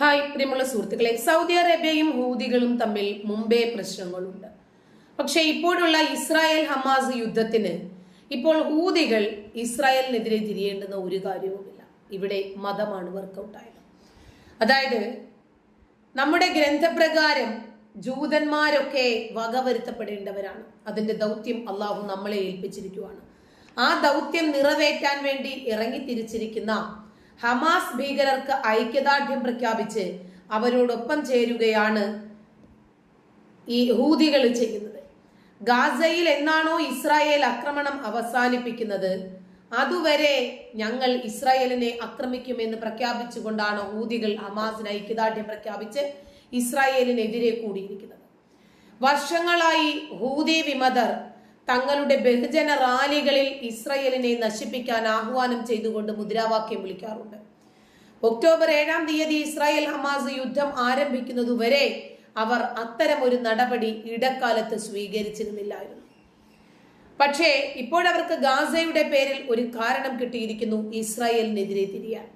Hi പ്രിയമുള്ള സുഹൃത്തുക്കളെ. Saudi അറേബ്യയും ഹൂതികളും തമ്മിൽ മുമ്പേ പ്രശ്നങ്ങളുണ്ട്. പക്ഷെ ഇപ്പോഴുള്ള ഇസ്രായേൽ ഹമാസ് യുദ്ധത്തിന് ഇപ്പോൾ ഹൂതികൾ ഇസ്രായേലിനെതിരെ തിരിയേണ്ടുന്ന ഒരു കാര്യവുമില്ല. ഇവിടെ മതമാണ് വർക്കൗട്ടായത്. അതായത് നമ്മുടെ ഗ്രന്ഥപ്രകാരം ജൂതന്മാരൊക്കെ വകവരുത്തപ്പെടേണ്ടവരാണ്. അതിന്റെ ദൗത്യം അള്ളാഹു നമ്മളെ ഏൽപ്പിച്ചിരിക്കുവാണ്. ആ ദൗത്യം നിറവേറ്റാൻ വേണ്ടി ഇറങ്ങിത്തിരിച്ചിരിക്കുന്ന ഹമാസ് ഭീകരർക്ക് ഐക്യദാർഢ്യം പ്രഖ്യാപിച്ച് അവരോടൊപ്പം ചേരുകയാണ് ഈ ഹൂതികൾ ചെയ്യുന്നത്. ഗാസയിൽ എന്നാണോ ഇസ്രായേൽ ആക്രമണം അവസാനിപ്പിക്കുന്നത്? അതുവരെ ഞങ്ങൾ ഇസ്രായേലിനെ ആക്രമിക്കുമെന്ന് പ്രഖ്യാപിച്ചുകൊണ്ടാണ് ഹൂതികൾ ഹമാസിന് ഐക്യദാർഢ്യം പ്രഖ്യാപിച്ച് ഇസ്രായേലിനെതിരെ കൂടിയിരിക്കുന്നത്. വർഷങ്ങളായി ഹൂതി വിമതർ തങ്ങളുടെ ബഹുജന റാലികളിൽ ഇസ്രയേലിനെ നശിപ്പിക്കാൻ ആഹ്വാനം ചെയ്തുകൊണ്ട് മുദ്രാവാക്യം വിളിക്കാറുണ്ട്. ഒക്ടോബർ ഏഴാം തീയതി ഇസ്രായേൽ ഹമാസ് യുദ്ധം ആരംഭിക്കുന്നതുവരെ അവർ അത്തരം ഒരു നടപടി ഇടക്കാലത്ത് സ്വീകരിച്ചിരുന്നില്ലായിരുന്നു. പക്ഷേ ഇപ്പോഴവർക്ക് ഗാസയുടെ പേരിൽ ഒരു കാരണം കിട്ടിയിരിക്കുന്നു ഇസ്രായേലിനെതിരെ തിരിയാൻ.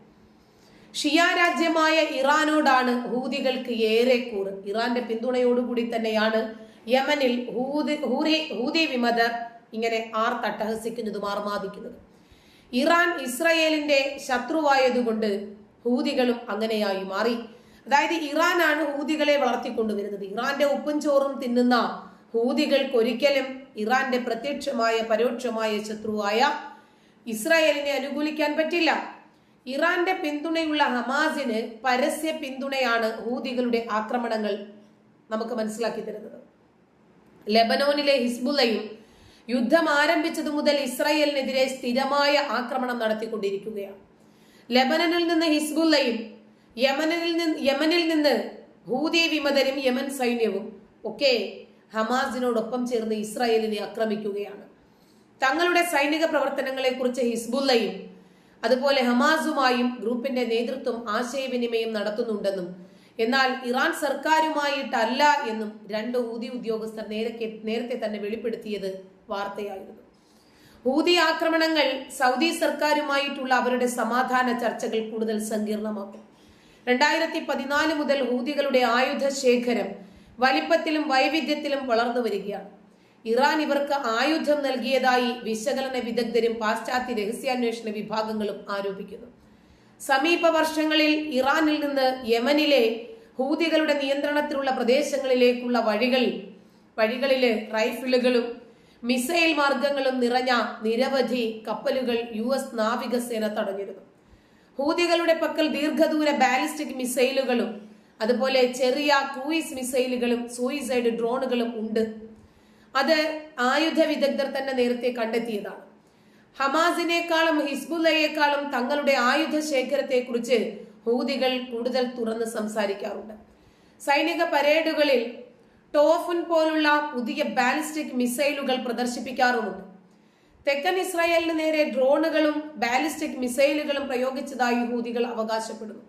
ഷിയ രാജ്യമായ ഇറാനോടാണ് ഹൂതികൾക്ക് ഏറെ കൂറ്. ഇറാന്റെ പിന്തുണയോടുകൂടി തന്നെയാണ് യമനിൽ ഹൂദ് ഹൂറി ഹൂതി വിമതർ ഇങ്ങനെ ആർ തട്ടഹസിക്കുന്നതും ആർമാദിക്കുന്നതും. ഇറാൻ ഇസ്രയേലിന്റെ ശത്രുവായതുകൊണ്ട് ഹൂദികളും അങ്ങനെയായി മാറി. അതായത് ഇറാനാണ് ഹൂദികളെ വളർത്തിക്കൊണ്ടുവരുന്നത്. ഇറാന്റെ ഉപ്പും ചോറും തിന്നുന്ന ഹൂതികൾക്ക് ഒരിക്കലും ഇറാന്റെ പ്രത്യക്ഷമായ പരോക്ഷമായ ശത്രുവായ ഇസ്രായേലിനെ അനുകൂലിക്കാൻ പറ്റില്ല. ഇറാന്റെ പിന്തുണയുള്ള ഹമാസിന് പരസ്യ പിന്തുണയാണ് ഹൂദികളുടെ ആക്രമണങ്ങൾ നമുക്ക് മനസ്സിലാക്കി തരുന്നത്. ലെബനോനിലെ ഹിസ്ബുലയും യുദ്ധം ആരംഭിച്ചതു മുതൽ ഇസ്രായേലിനെതിരെ സ്ഥിരമായ ആക്രമണം നടത്തിക്കൊണ്ടിരിക്കുകയാണ്. ലെബനനിൽ നിന്ന് ഹിസ്ബുല്ലയും യമനിൽ നിന്ന് യമനിൽ നിന്ന് ഹൂതി വിമതരും യമൻ സൈന്യവും ഒക്കെ ഹമാസിനോടൊപ്പം ചേർന്ന് ഇസ്രായേലിനെ ആക്രമിക്കുകയാണ്. തങ്ങളുടെ സൈനിക പ്രവർത്തനങ്ങളെക്കുറിച്ച് ഹിസ്ബുല്ലയും അതുപോലെ ഹമാസുമായും ഗ്രൂപ്പിന്റെ നേതൃത്വം ആശയവിനിമയം നടത്തുന്നുണ്ടെന്നും എന്നാൽ ഇറാൻ സർക്കാരുമായിട്ടല്ല എന്നും രണ്ട് ഊതി ഉദ്യോഗസ്ഥർ നേരത്തെ നേരത്തെ തന്നെ വെളിപ്പെടുത്തിയത് വാർത്തയായിരുന്നു. ഹൂതി ആക്രമണങ്ങൾ സൗദി സർക്കാരുമായിട്ടുള്ള അവരുടെ സമാധാന ചർച്ചകൾ കൂടുതൽ സങ്കീർണമാക്കും. രണ്ടായിരത്തി പതിനാല് മുതൽ ഹൂതികളുടെ ആയുധ ശേഖരം വലിപ്പത്തിലും വൈവിധ്യത്തിലും വളർന്നു വരികയാണ്. ഇറാൻ ഇവർക്ക് ആയുധം നൽകിയതായി വിശകലന വിദഗ്ധരും പാശ്ചാത്യ രഹസ്യാന്വേഷണ വിഭാഗങ്ങളും ആരോപിക്കുന്നു. സമീപ വർഷങ്ങളിൽ ഇറാനിൽ നിന്ന് യമനിലെ ഹൂതികളുടെ നിയന്ത്രണത്തിലുള്ള പ്രദേശങ്ങളിലേക്കുള്ള വഴികൾ വഴികളിലെ റൈഫിളുകളും മിസൈൽ മാർഗങ്ങളും നിറഞ്ഞ നിരവധി കപ്പലുകൾ യു എസ് നാവികസേന തടഞ്ഞിരുന്നു. ഹൂതികളുടെ പക്കൽ ദീർഘദൂര ബാലിസ്റ്റിക് മിസൈലുകളും അതുപോലെ ചെറിയ ക്രൂയിസ് മിസൈലുകളും സൂയിസൈഡ് ഡ്രോണുകളും ഉണ്ട്. അത് ആയുധ വിദഗ്ധർ തന്നെ നേരത്തെ കണ്ടെത്തിയതാണ്. ഹമാസിനേക്കാളും ഹിസ്ബുല്ലയേക്കാളും തങ്ങളുടെ ആയുധ ശേഖരത്തെക്കുറിച്ച് ഹൂതികൾ കൂടുതൽ തുറന്ന് സംസാരിക്കാറുണ്ട്. സൈനിക പരേഡുകളിൽ ടോഫുൻ പോലുള്ള പുതിയ ബാലിസ്റ്റിക് മിസൈലുകൾ പ്രദർശിപ്പിക്കാറുമുണ്ട്. തെക്കൻ ഇസ്രായേലിന് നേരെ ഡ്രോണുകളും ബാലിസ്റ്റിക് മിസൈലുകളും പ്രയോഗിച്ചതായി ഹൂതികൾ അവകാശപ്പെടുന്നു.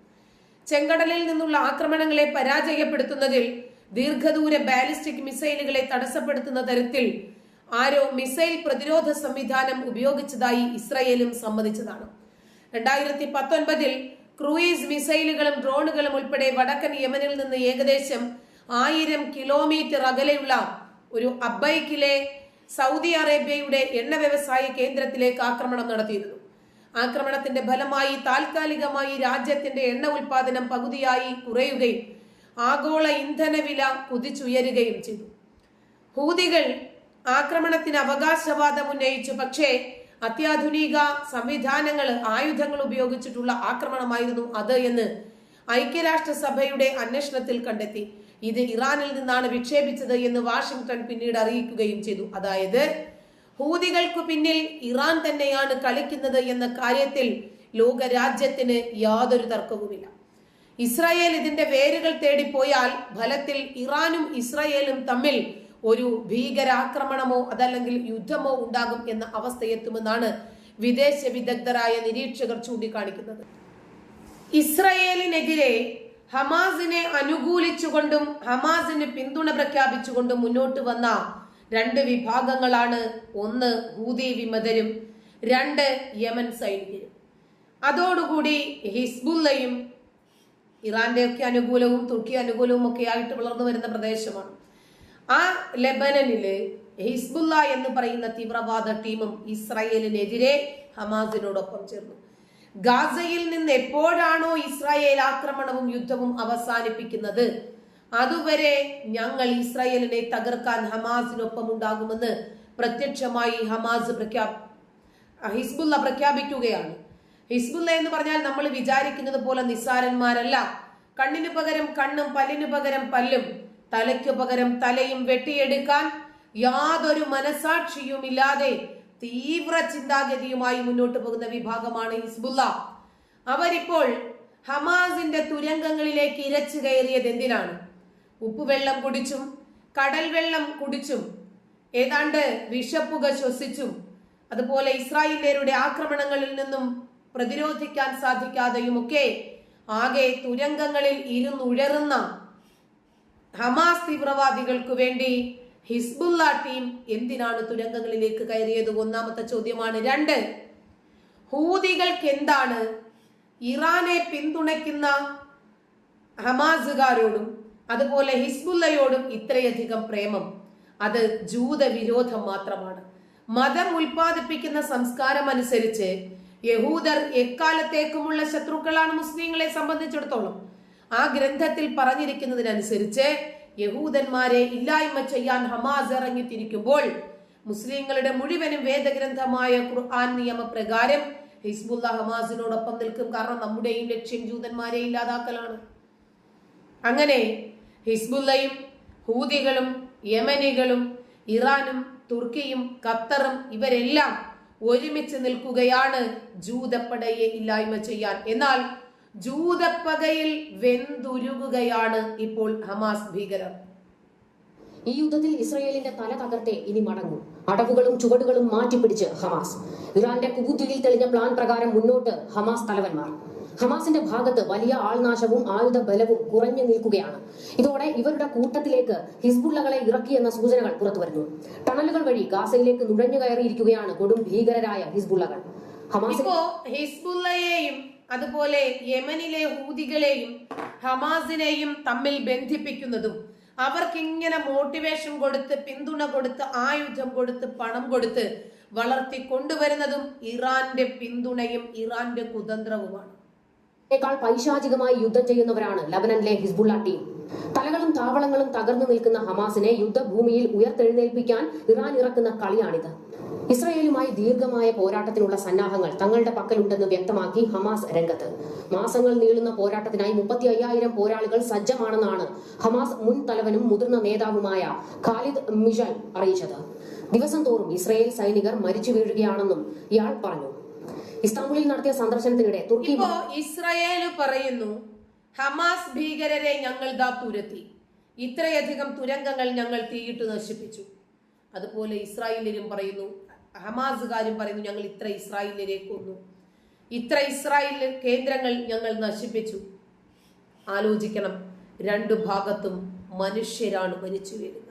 ചെങ്കടലിൽ നിന്നുള്ള ആക്രമണങ്ങളെ പരാജയപ്പെടുത്തുന്നതിൽ ദീർഘദൂര ബാലിസ്റ്റിക് മിസൈലുകളെ തടസ്സപ്പെടുത്തുന്ന തരത്തിൽ ആരോ മിസൈൽ പ്രതിരോധ സംവിധാനം ഉപയോഗിച്ചതായി ഇസ്രയേലും സമ്മതിച്ചതാണ്. രണ്ടായിരത്തി പത്തൊൻപതിൽ ക്രൂയിസ് മിസൈലുകളും ഡ്രോണുകളും ഉൾപ്പെടെ വടക്കൻ യമനിൽ നിന്ന് ഏകദേശം ആയിരം കിലോമീറ്റർ അകലെയുള്ള ഒരു അബൈക്കിലെ സൗദി അറേബ്യയുടെ എണ്ണ വ്യവസായ കേന്ദ്രത്തിലേക്ക് ആക്രമണം നടത്തിയിരുന്നു. ആക്രമണത്തിന്റെ ഫലമായി താൽക്കാലികമായി രാജ്യത്തിന്റെ എണ്ണ ഉൽപാദനം പകുതിയായി കുറയുകയും ആഗോള ഇന്ധന വില കുതിച്ചുയരുകയും ചെയ്തു. ഹൂതികൾ ആക്രമണത്തിന് അവകാശവാദം ഉന്നയിച്ചു. പക്ഷേ അത്യാധുനിക സംവിധാനങ്ങൾ ആയുധങ്ങൾ ഉപയോഗിച്ചിട്ടുള്ള ആക്രമണമായിരുന്നു അത് എന്ന് ഐക്യരാഷ്ട്രസഭയുടെ അന്വേഷണത്തിൽ കണ്ടെത്തി. ഇത് ഇറാനിൽ നിന്നാണ് വിക്ഷേപിച്ചത് എന്ന് വാഷിംഗ്ടൺ പിന്നീട് അറിയിക്കുകയും ചെയ്തു. അതായത് ഹൂതികൾക്ക് പിന്നിൽ ഇറാൻ തന്നെയാണ് കളിക്കുന്നത് എന്ന കാര്യത്തിൽ ലോകരാജ്യത്തിന് യാതൊരു തർക്കവുമില്ല. ഇസ്രായേൽ ഇതിന്റെ വേരുകൾ തേടിപ്പോയാൽ ഫലത്തിൽ ഇറാനും ഇസ്രായേലും തമ്മിൽ ഒരു ഭീകരാക്രമണമോ അതല്ലെങ്കിൽ യുദ്ധമോ ഉണ്ടാകും എന്ന അവസ്ഥയെത്തുമെന്നാണ് വിദേശ വിദഗ്ധരായ നിരീക്ഷകർ ചൂണ്ടിക്കാണിക്കുന്നത്. ഇസ്രയേലിനെതിരെ ഹമാസിനെ അനുകൂലിച്ചുകൊണ്ടും ഹമാസിന് പിന്തുണ പ്രഖ്യാപിച്ചുകൊണ്ടും മുന്നോട്ട് വന്ന രണ്ട് വിഭാഗങ്ങളാണ് ഒന്ന് ഹൂതി വിമതരും രണ്ട് യമൻ സൈനികരും. അതോടുകൂടി ഹിസ്ബുല്ലയും ഇറാന്റെ ഒക്കെ അനുകൂലവും തുർക്കി അനുകൂലവും ഒക്കെ ആയിട്ട് വളർന്നു വരുന്ന പ്രദേശമാണ്. ആ ലെബനനിൽ ഹിസ്ബുല്ല എന്ന് പറയുന്ന തീവ്രവാദ ടീമും ഇസ്രായേലിനെതിരെ ഹമാസിനോടൊപ്പം ചേർന്നു. ഗാസയിൽ നിന്ന് എപ്പോഴാണോ ഇസ്രായേൽ ആക്രമണവും യുദ്ധവും അവസാനിപ്പിക്കുന്നത്? അതുവരെ ഞങ്ങൾ ഇസ്രായേലിനെ തകർക്കാൻ ഹമാസിനൊപ്പം ഉണ്ടാകുമെന്ന് പ്രത്യക്ഷമായി ഹമാസ് പ്രഖ്യാ ഹിസ്ബുല്ല പ്രഖ്യാപിക്കുകയാണ്. ഹിസ്ബുല്ല എന്ന് പറഞ്ഞാൽ നമ്മൾ വിചാരിക്കുന്നത് പോലെ നിസ്സാരന്മാരല്ല. കണ്ണിന് പകരം കണ്ണും പല്ലിന് പകരം പല്ലും. തലയ്ക്ക് പകരം തലയും വെട്ടിയെടുക്കാൻ യാതൊരു മനസാക്ഷിയും ഇല്ലാതെ തീവ്ര ചിന്താഗതിയുമായി മുന്നോട്ട് പോകുന്ന വിഭാഗമാണ് ഹിസ്ബുല്ല. അവരിപ്പോൾ ഹമാസിന്റെ തുരങ്കങ്ങളിലേക്ക് ഇരച്ചു കയറിയത് എന്തിനാണ്? ഉപ്പുവെള്ളം കുടിച്ചും കടൽ വെള്ളം കുടിച്ചും ഏതാണ്ട് വിഷപ്പുക ശ്വസിച്ചും അതുപോലെ ഇസ്രായേലിയരുടെ ആക്രമണങ്ങളിൽ നിന്നും പ്രതിരോധിക്കാൻ സാധിക്കാതെയുമൊക്കെ ആകെ തുരങ്കങ്ങളിൽ ഇരുന്നുഴറുന്ന ഹമാസ് തീവ്രവാദികൾക്ക് വേണ്ടി ഹിസ്ബുല്ല ടീം എന്തിനാണ് തുരങ്കങ്ങളിലേക്ക് കയറിയത്? ഒന്നാമത്തെ ചോദ്യമാണ് രണ്ട്. ഹൂതികൾക്ക് എന്താണ് ഇറാനെ പിന്തുണയ്ക്കുന്ന ഹമാസുകാരോടും അതുപോലെ ഹിസ്ബുല്ലയോടും ഇത്രയധികം പ്രേമം? അത് ജൂതവിരോധം മാത്രമാണ്. മതം ഉൽപ്പാദിപ്പിക്കുന്ന സംസ്കാരം അനുസരിച്ച് യഹൂദർ എക്കാലത്തേക്കുമുള്ള ശത്രുക്കളാണ് മുസ്ലിങ്ങളെ സംബന്ധിച്ചിടത്തോളം. ആ ഗ്രന്ഥത്തിൽ പറഞ്ഞിരിക്കുന്നതിനനുസരിച്ച് യഹൂദന്മാരെ ഇല്ലായ്മ ചെയ്യാൻ ഹമാസ് ഇറങ്ങിത്തിരിക്കുമ്പോൾ മുസ്ലിങ്ങളുടെ മുഴുവനും വേദഗ്രന്ഥമായ ഖുർആൻ നിയമപ്രകാരം ഹിസ്ബുല്ല ഹമാസിനോടൊപ്പം നിൽക്കും. കാരണം നമ്മുടെയും ലക്ഷ്യം ജൂതന്മാരെ ഇല്ലാതാക്കലാണ്. അങ്ങനെ ഹിസ്ബുല്ലയും ഹൂതികളും യമനികളും ഇറാനും തുർക്കിയും ഖത്തറും ഇവരെല്ലാം ഒരുമിച്ച് നിൽക്കുകയാണ് ജൂതപ്പടയെ ഇല്ലായ്മ ചെയ്യാൻ. എന്നാൽ ജൂതപ്പകയിൽ വെന്തുരുകുകയാണ് ഇപ്പോൾ ഹമാസ് ഭീകരർ. ഈ യുദ്ധത്തിൽ ഇസ്രയേലിന്റെ തല തകർത്തെ ഇനി മടങ്ങും. അടവുകളും ചുവടുകളും മാറ്റിപ്പിടിച്ച് ഹമാസ്. ഇറാന്റെ കുബുദ്ധിയിൽ തെളിഞ്ഞ പ്ലാൻ പ്രകാരം മുന്നോട്ട് ഹമാസ് തലവന്മാർ. ഹമാസിന്റെ ഭാഗത്ത് വലിയ ആൾനാശവും ആയുധ ബലവും കുറഞ്ഞു നിൽക്കുകയാണ്. ഇതോടെ ഇവരുടെ കൂട്ടത്തിലേക്ക് ഹിസ്ബുള്ളകളെ ഇറക്കിയെന്ന സൂചനകൾ പുറത്തുവരുന്നു. ടണലുകൾ വഴി ഗാസയിലേക്ക് നുഴഞ്ഞു കയറിയിരിക്കുകയാണ് കൊടും ഭീകരരായ ഹിസ്ബുള്ളകൾ. ഹമാസ് ഹിസ്ബുള്ളയെയും അതുപോലെ യമനിലെ ഹൂതികളെയും ഹമാസിനെയും തമ്മിൽ ബന്ധിപ്പിക്കുന്നതും അവർക്ക് ഇങ്ങനെ മോട്ടിവേഷൻ കൊടുത്ത് പിന്തുണ കൊടുത്ത് ആയുധം കൊടുത്ത് പണം കൊടുത്ത് വളർത്തി കൊണ്ടുവരുന്നതും ഇറാന്റെ പിന്തുണയും ഇറാന്റെ കുതന്ത്രവുമാണ്. പൈശാചികമായി യുദ്ധം ചെയ്യുന്നവരാണ് ലബനനിലെ ഹിസ്ബുള്ള ടീം. തലകളും താവളങ്ങളും തകർന്നു നിൽക്കുന്ന ഹമാസിനെ യുദ്ധഭൂമിയിൽ ഉയർത്തെഴുന്നേൽപ്പിക്കാൻ ഇറാൻ ഇറക്കുന്ന കളിയാണിത്. ഇസ്രയേലുമായി ദീർഘമായ പോരാട്ടത്തിനുള്ള സന്നാഹങ്ങൾ തങ്ങളുടെ പക്കലുണ്ടെന്ന് വ്യക്തമാക്കി ഹമാസ് രംഗത്ത്. മാസങ്ങൾ നീളുന്ന പോരാട്ടത്തിനായി മുപ്പത്തി അയ്യായിരം പോരാളികൾ സജ്ജമാണെന്നാണ് ഹമാസ് മുൻ തലവനും മുതിർന്ന നേതാവുമായ ഖാലിദ് മിഷൽ അറിയിച്ചത്. ദിവസം തോറും ഇസ്രയേൽ സൈനികർ മരിച്ചു വീഴുകയാണെന്നും ഇയാൾ പറഞ്ഞു. ഇസ്താംബുളിൽ നടത്തിയ സന്ദർശനത്തിനിടെ തുർക്കി ഇസ്രയേൽ പറയുന്നു ഹമാസ് ഭീകരരെ ഞങ്ങൾ ദാ തുരത്തി. ഇത്രയധികം തുരങ്കങ്ങൾ ഞങ്ങൾ തീയിട്ട് നശിപ്പിച്ചു. അതുപോലെ ഇസ്രായേലിലും പറയുന്നു ഹമാസുകാരും പറയുന്നു ഞങ്ങൾ ഇത്ര ഇസ്രായേലിനെ കൊന്നു. ഇത്ര ഇസ്രായേൽ കേന്ദ്രങ്ങൾ ഞങ്ങൾ നശിപ്പിച്ചു. ആലോചിക്കണം രണ്ടു ഭാഗത്തും മനുഷ്യരാണ് മരിച്ചു വീഴുന്നത്.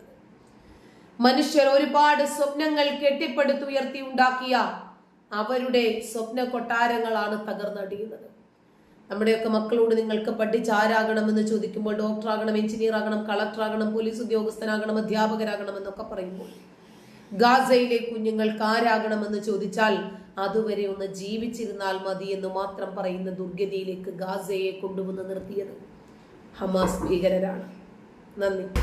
മനുഷ്യർ ഒരുപാട് സ്വപ്നങ്ങൾ കെട്ടിപ്പടുത്തുയർത്തി ഉണ്ടാക്കിയ അവരുടെ സ്വപ്ന കൊട്ടാരങ്ങളാണ് തകർന്നടിയുന്നത്. നമ്മുടെയൊക്കെ മക്കളോട് നിങ്ങൾക്ക് പഠിച്ച് ആരാകണമെന്ന് ചോദിക്കുമ്പോൾ ഡോക്ടറാകണം എഞ്ചിനീയർ ആകണം കളക്ടർ ആകണം പോലീസ് ഉദ്യോഗസ്ഥനാകണം അധ്യാപകരാകണം എന്നൊക്കെ പറയുമ്പോൾ ഗാസയിലെ കുഞ്ഞുങ്ങൾക്ക് ആരാകണമെന്ന് ചോദിച്ചാൽ അതുവരെ ഒന്ന് ജീവിച്ചിരുന്നാൽ മതി എന്ന് മാത്രം പറയുന്ന ദുർഗതിയിലേക്ക് ഗാസയെ കൊണ്ടുവന്ന് നിർത്തിയത് ഹമാസ് ഭീകരരാണ്. നന്ദി.